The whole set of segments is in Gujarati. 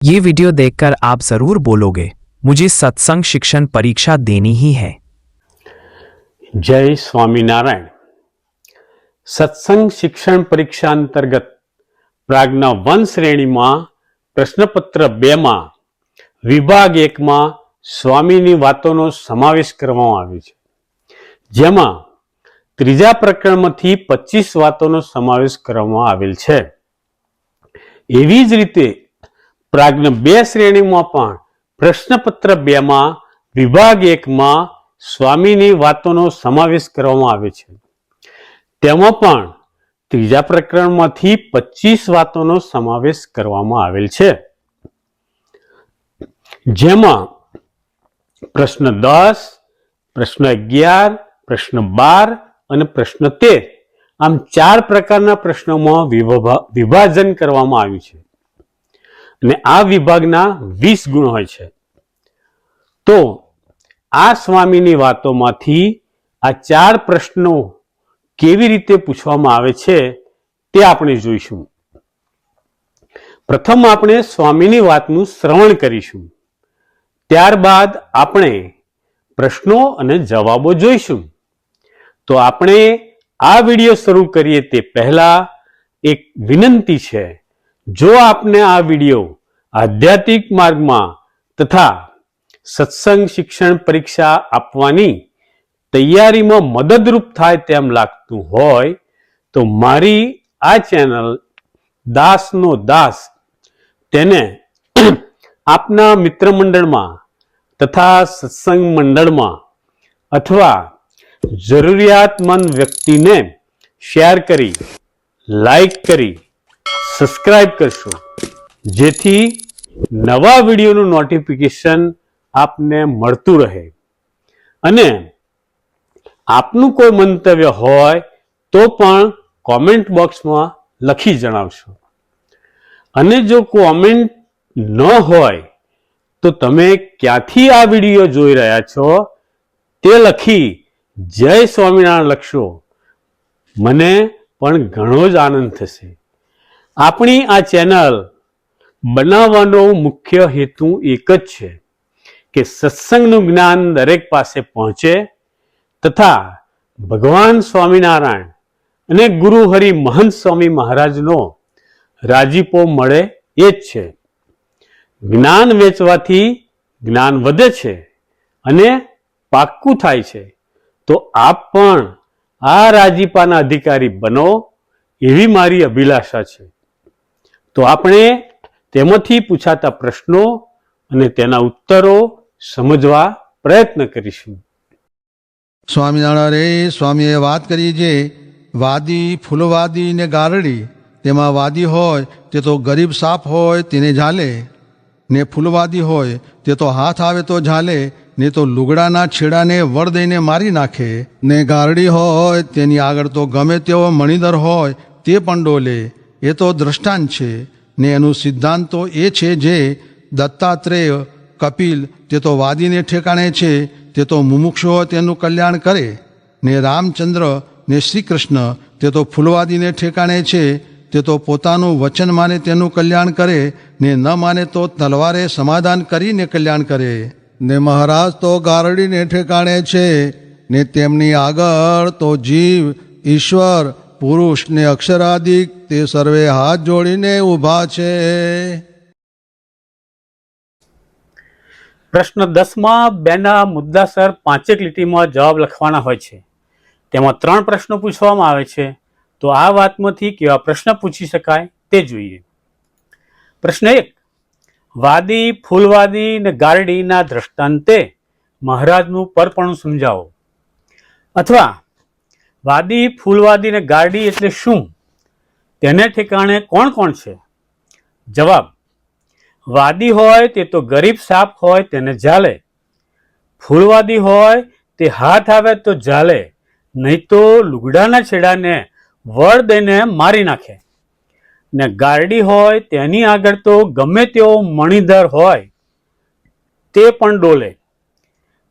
ये वीडियो देखकर आप जरूर बोलोगे मुझे सत्संग शिक्षण परीक्षा देनी ही है જય સ્વામિનારાયણ સત્સંગ શિક્ષણ પરીક્ષા અંતર્ગત પ્રાગના વન શ્રેણીમાં પ્રશ્નપત્ર બેમાં વિભાગ એકમાં સ્વામીની વાતોનો સમાવેશ કરવામાં આવ્યો છે જેમાં ત્રીજા પ્રકરણમાંથી પચીસ વાતોનો સમાવેશ કરવામાં આવેલ છે એવી જ રીતે પ્રાગ્ન બે શ્રેણીમાં પણ પ્રશ્નપત્ર બેમાં, વિભાગ એકમાં સ્વામીની વાતોનો સમાવેશ કરવામાં આવે છે. તેમાં પણ ત્રીજા પ્રકરણમાંથી પચીસ વાતોનો સમાવેશ કરવામાં આવેલ છે. જેમાં પ્રશ્ન દસ, પ્રશ્ન અગિયાર, પ્રશ્ન બાર અને પ્રશ્ન તેર આમ ચાર પ્રકારના પ્રશ્નોમાં વિભા- વિભાજન કરવામાં આવ્યું છે. અને આ વિભાગના વીસ ગુણ હોય છે. તો આ સ્વામીની વાતોમાંથી આ ચાર પ્રશ્નો કેવી રીતે પૂછવામાં આવે છે તે આપણે જોઈશું. પ્રથમ આપણે સ્વામીની વાતનું શ્રવણ કરીશું. ત્યારબાદ આપણે પ્રશ્નો અને જવાબો જોઈશું. તો આપણે આ વીડિયો શરૂ કરીએ તે પહેલા એક વિનંતી છે. જો આપને આ વિડિયો આધ્યાત્મિક માર્ગમાં તથા સત્સંગ શિક્ષણ પરીક્ષા આપવાની તૈયારીમાં મદદરૂપ થાય તેમ લાગતું હોય, તો મારી આ ચેનલ દાસનો દાસ તેને આપના મિત્ર મંડળમાં તથા સત્સંગ મંડળમાં અથવા જરૂરિયાતમંદ વ્યક્તિને શેર કરી, લાઈક કરી સબસ્ક્રાઇબ કરશો. જેથી નવા વિડીયોનું નોટિફિકેશન આપને મળતું રહે. અને આપનું કોઈ મંતવ્ય હોય તો પણ કોમેન્ટ બોક્સમાં લખી જણાવશો. અને જો કોમેન્ટ ન હોય તો તમે ક્યાંથી આ વીડિયો જોઈ રહ્યા છો તે લખી જય સ્વામિનારાયણ લખશો. મને પણ ઘણો જ આનંદ થશે. આપણી આ ચેનલ બનાવવાનો મુખ્ય હેતુ એક જ છે કે સત્સંગનું જ્ઞાન દરેક પાસે પહોંચે તથા ભગવાન સ્વામિનારાયણ અને ગુરુ હરિ મહંત સ્વામી મહારાજનો રાજીપો મળે એ જ છે. જ્ઞાન વેચવાથી જ્ઞાન વધે છે અને પાક્કું થાય છે. તો આપ પણ આ રાજીપાના અધિકારી બનો એવી મારી અભિલાષા છે. તો આપણે તેમાંથી પૂછાતા પ્રશ્નો અને તેના ઉત્તરો સમજવા પ્રયત્ન કરીશું. સ્વામિનારાયણ, સ્વામીએ વાત કરી છે વાદી, ફૂલવાદી ને ગારડી, તેમાં વાદી હોય, તે તો ગરીબ સાપ હોય, તેને ઝાલે. ને ફૂલવાદી હોય, તે તો હાથ આવે તો ઝાલે, ને તો લુગડાના છેડાને વળ દઈને મારી નાખે. ને ગારડી હોય, તેની આગળ તો ગમે તેવો મણિદર હોય, તે પણ ડોલે. એ તો દ્રષ્ટાંત છે, ને એનું સિદ્ધાંત એ છે જે દત્તાત્રેય, કપિલ, તે તો વાદીને ઠેકાણે છે, તે તો મુમુક્ષો તેનું કલ્યાણ કરે, ને રામચંદ્ર, ને શ્રી કૃષ્ણ તે તો ફૂલવાદીને ઠેકાણે છે, તે તો પોતાનું વચન માને તેનું કલ્યાણ કરે, ને ન માને તો તલવારે સમાધાન કરીને કલ્યાણ કરે. ને મહારાજ તો ગારડીને ઠેકાણે છે, ને તેમની આગળ તો જીવ, ઈશ્વર પુરુષ ને અક્ષરાધિક તે સર્વે હાથ જોડીને ઊભા છે. પ્રશ્ન દસમાં, બેના મુદ્દાસર પાંચેક લીટીમાં જવાબ લખવાના હોય છે. તેમાં ત્રણ પ્રશ્નો પૂછવામાં આવે છે. તો આ વાતમાંથી કેવા પ્રશ્ન પૂછી શકાય તે જોઈએ. પ્રશ્ન એક, વાદી, ફૂલવાદી ને ગારડીના દ્રષ્ટાંતે મહારાજનું પરપણું સમજાવો. અથવા વાદી, ફૂલવાદી ને ગારડી એટલે શું? તેને ઠેકાણે કોણ કોણ છે? જવાબ, વાદી હોય તે તો ગરીબ સાપ હોય તેને ઝાલે ફૂલવાદી હોય તે હાથ આવે તો ઝાલે નહીં તો લુગડાના છેડાને વળ દઈને મારી નાખે. ને ગારડી હોય તેની આગળ તો ગમે તેવો મણિધર હોય તે પણ ડોલે.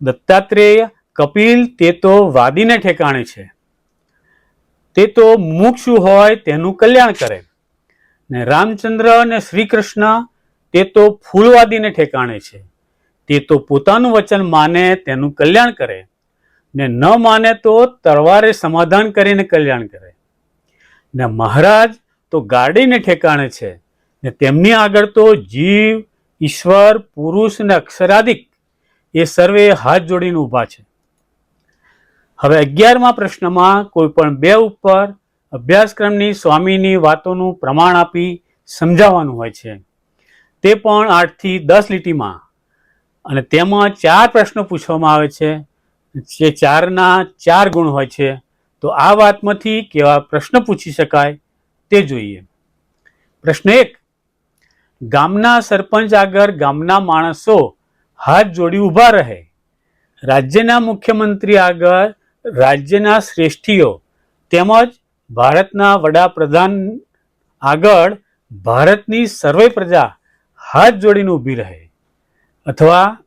દત્તાત્રેય કપિલ તે તો વાદીને ઠેકાણે છે. તે તો મુક્ષુ હોય, તેનું કલ્યાણ કરે. ને રામચંદ્ર અને શ્રી કૃષ્ણ તે તો ફૂલવાદીને ઠેકાણે છે. તે તો પોતાનું વચન માને, તેનું કલ્યાણ કરે. ને ન માને તો તલવારે સમાધાન કરીને કલ્યાણ કરે. ને મહારાજ તો ગાડીને ઠેકાણે છે. ને તેમની આગળ તો જીવ, ઈશ્વર, પુરુષ ને અક્ષરાધિક એ સર્વે હાથ જોડીને ઊભા છે. હવે અગિયારમા પ્રશ્નમાં કોઈપણ બે ઉપર અભ્યાસક્રમની સ્વામીની વાતોનું પ્રમાણ આપી સમજાવવાનું હોય છે. તે પણ આઠથી દસ લીટીમાં. અને તેમાં ચાર પ્રશ્નો પૂછવામાં આવે છે. જે ચારના ચાર ગુણ હોય છે. તો આ વાતમાંથી કેવા પ્રશ્ન પૂછી શકાય તે જોઈએ. પ્રશ્ન એક. ગામના સરપંચ આગળ ગામના માણસો હાથ જોડી ઊભા રહે. રાજ્યના મુખ્યમંત્રી આગળ રાજ્યના શ્રેષ્ઠીઓ તેમજ ભારતના વડાપ્રધાન આગળ ભારતની સર્વે પ્રજા હાથ જોડીને ઊભી રહે. અથવા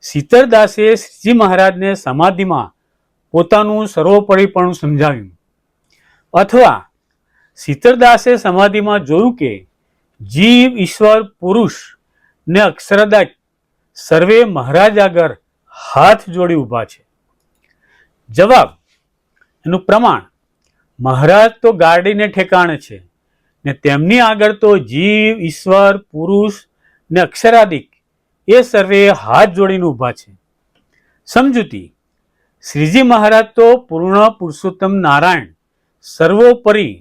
શીતળદાસે શ્રીજી મહારાજને સમાધિમાં પોતાનું સર્વોપરીપણું સમજાવ્યું. અથવા શીતળદાસે સમાધિમાં જોયું કે જીવ, ઈશ્વર, પુરુષ ને અક્ષરદાય સર્વે મહારાજ આગળ હાથ જોડી ઊભા છે. જવાબ, એનું પ્રમાણ, મહારાજ તો ગાડીને ઠેકાણે છે ને તેમની આગળ તો જીવ, ઈશ્વર, પુરુષ ને અક્ષરાધિક એ સર્વે હાથ જોડીને ઊભા છે. સમજૂતી, શ્રીજી મહારાજ તો પૂર્ણ પુરુષોત્તમ નારાયણ સર્વોપરી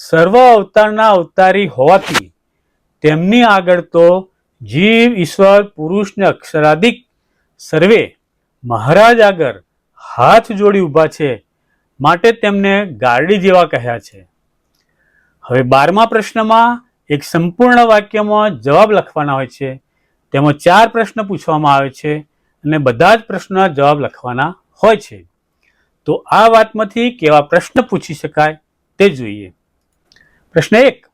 સર્વ અવતારના અવતારી હોવાથી તેમની આગળ તો જીવ, ઈશ્વર, પુરુષ ને અક્ષરાધિક સર્વે મહારાજ આગળ હાથ જોડી ઊભા છે માટે તેમને ગારડી જેવા કહ્યા છે. હવે બારમા પ્રશ્નમાં એક સંપૂર્ણ વાક્યમાં જવાબ લખવાના હોય છે. તેમાં ચાર પ્રશ્ન પૂછવામાં આવે છે અને બધા જ પ્રશ્નના જવાબ લખવાના હોય છે. તો આ વાતમાંથી કેવા પ્રશ્ન પૂછી શકાય તે જોઈએ. પ્રશ્ન એક,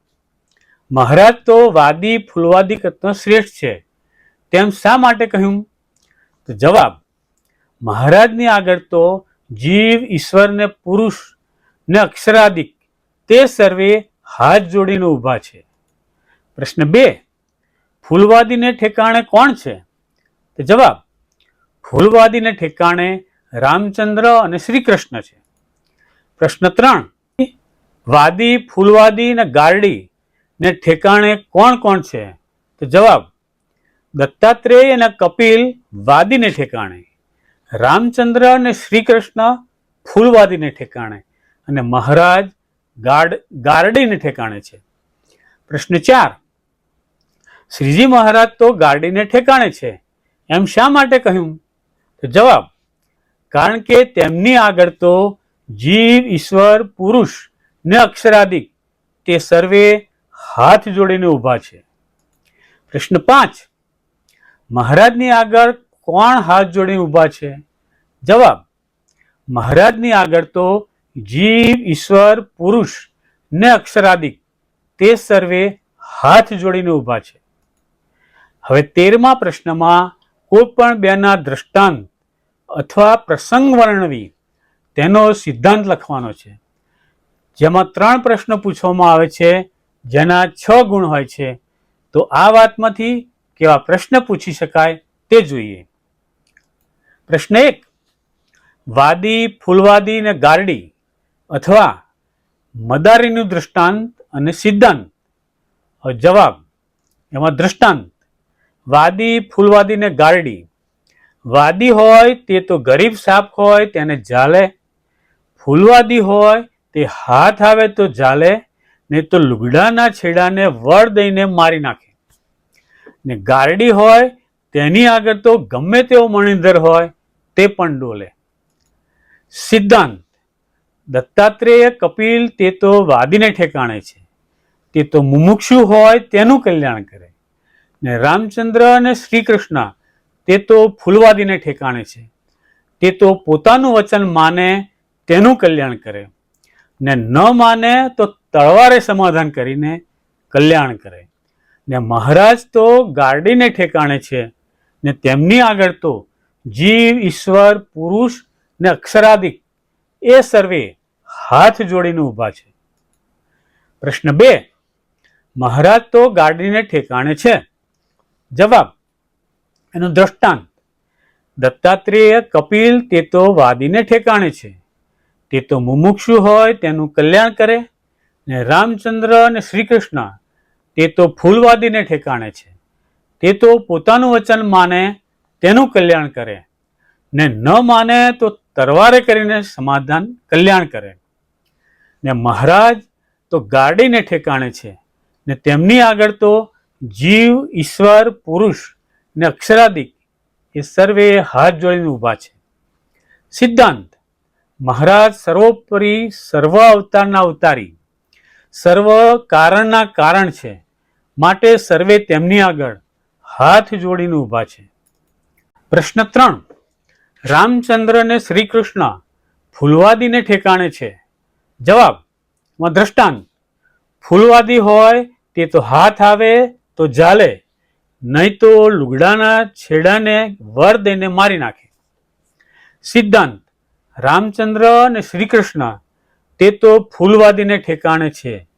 મહારાજ તો વાદી ફૂલવાદી કરતા શ્રેષ્ઠ છે. તેમ શા માટે કહ્યું? તો જવાબ મહારાજની આગળ તો જીવ ઈશ્વરને પુરુષ ને અક્ષરાધિક, તે સર્વે હાથ જોડીને ઊભા છે. પ્રશ્ન બે, ફૂલવાદીને ઠેકાણે કોણ છે? તો જવાબ, ફૂલવાદીને ઠેકાણે રામચંદ્ર અને શ્રી કૃષ્ણ છે. પ્રશ્ન ત્રણ, વાદી, ફૂલવાદી ને ગારડી ને ઠેકાણે કોણ કોણ છે? તો જવાબ, દત્તાત્રેય અને કપિલ વાદીને ઠેકાણે. રામચંદ્ર અને શ્રી કૃષ્ણ ફૂલવાદીને ઠેકાણે અને મહારાજ ગાર્ડ ગારડીને ઠેકાણે છે. પ્રશ્ન ચાર, શ્રીજી મહારાજ તો ગારડીને ઠેકાણે છે. એમ શા માટે કહ્યું? તો જવાબ, કારણ કે તેમની આગળ તો જીવ, ઈશ્વર, પુરુષ ને અક્ષરાધિક તે સર્વે હાથ જોડીને ઊભા છે. પ્રશ્ન પાંચ, મહારાજની આગળ કોણ હાથ જોડીને ઊભા છે? જવાબ, મહારાજની આગળ તો જીવ, ઈશ્વર, પુરુષ ને અક્ષરાદિક તે સર્વે હાથ જોડીને ઊભા છે. હવે તેરમા પ્રશ્નમાં કોઈ પણ બેના દ્રષ્ટાંત અથવા પ્રસંગ વર્ણવી તેનો સિદ્ધાંત લખવાનો છે. જેમાં ત્રણ પ્રશ્ન પૂછવામાં આવે છે, જેના છ ગુણ હોય છે. તો આ વાતમાંથી કેવા પ્રશ્ન પૂછી શકાય તે જોઈએ. પ્રશ્ન એક, વાદી, ફૂલવાદી અને ગારડી અથવા મદારીનું દૃષ્ટાંત અને સિદ્ધાંત? જવાબ, એમાં દૃષ્ટાંત વાદી, ફૂલવાદી ને ગારડી. વાદી હોય તે તો ગરીબ સાપ હોય તેને જાલે, ફૂલવાદી હોય તે હાથ આવે તો જાલે, ને તો લુગડાના છેડાને વળ દઈને મારી નાખે. ને ગારડી હોય તેની આગળ તો ગમે તેવો મણિંદર હોય, તે પણ ડોલે. સિદ્ધાંત, દત્તાત્રેય કપિલ તે તો વાદીને ઠેકાણે છે. તે તો મુમુક્ષુ હોય તેનું કલ્યાણ કરે. ને રામચંદ્ર અને શ્રી કૃષ્ણ તે તો ફૂલવાદીને ઠેકાણે છે. તે તો પોતાનું વચન માને તેનું કલ્યાણ કરે. ને ન માને તો તળવારે સમાધાન કરીને કલ્યાણ કરે. ને મહારાજ તો ગારડીને ઠેકાણે છે. ને તેમની આગળ તો જીવ, ઈશ્વર, પુરુષ ને અક્ષરાધિક એ સર્વે હાથ જોડીને ઊભા છે. પ્રશ્ન બે, મહારાજ તો ગાડીને ઠેકાણે છે. જવાબ, એનું દ્રષ્ટાંત, દત્તાત્રેય કપિલ તે તો વાદીને ઠેકાણે છે. તે તો મુમુક્ષુ હોય, તેનું કલ્યાણ કરે ને રામચંદ્ર અને શ્રી કૃષ્ણ તે તો ફૂલવાદીને ઠેકાણે છે. તે તો પોતાનું વચન માને, તેનું કલ્યાણ કરે. ને ન માને તો તરવારે કરીને સમાધાન કલ્યાણ કરે. ને મહારાજ તો ગાડીને ઠેકાણે છે. ને તેમની આગળ તો જીવ, ઈશ્વર, પુરુષ ને અક્ષરાદિક એ સર્વે હાથ જોડીને ઊભા છે. સિદ્ધાંત, મહારાજ સર્વોપરી સર્વ અવતારના અવતારી, સર્વ કારણના કારણ છે. માટે સર્વે તેમની આગળ હાથ જોડીને ઊભા છે. પ્રશ્ન ત્રણ. રામચંદ્ર અને શ્રી કૃષ્ણ ફૂલવાદીને ઠેકાણે છે. જવાબમાં દ્રષ્ટાંત. ફૂલવાદી હોય તે તો હાથ આવે, તો જાલે નહીં તો લુગડાના છેડાને વર દઈને મારી નાખે. સિદ્ધાંત, રામચંદ્ર અને શ્રીકૃષ્ણ, તે તો ફૂલવાદીને ઠેકાણે છે.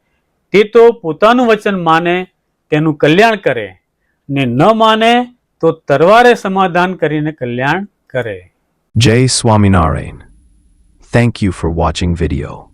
તે તો પોતાનું વચન માને, તેનું કલ્યાણ કરે. ને ન માને તો તરવારે સમાધાન કરીને કલ્યાણ કરે Jai Swaminarayan. Thank you for watching video.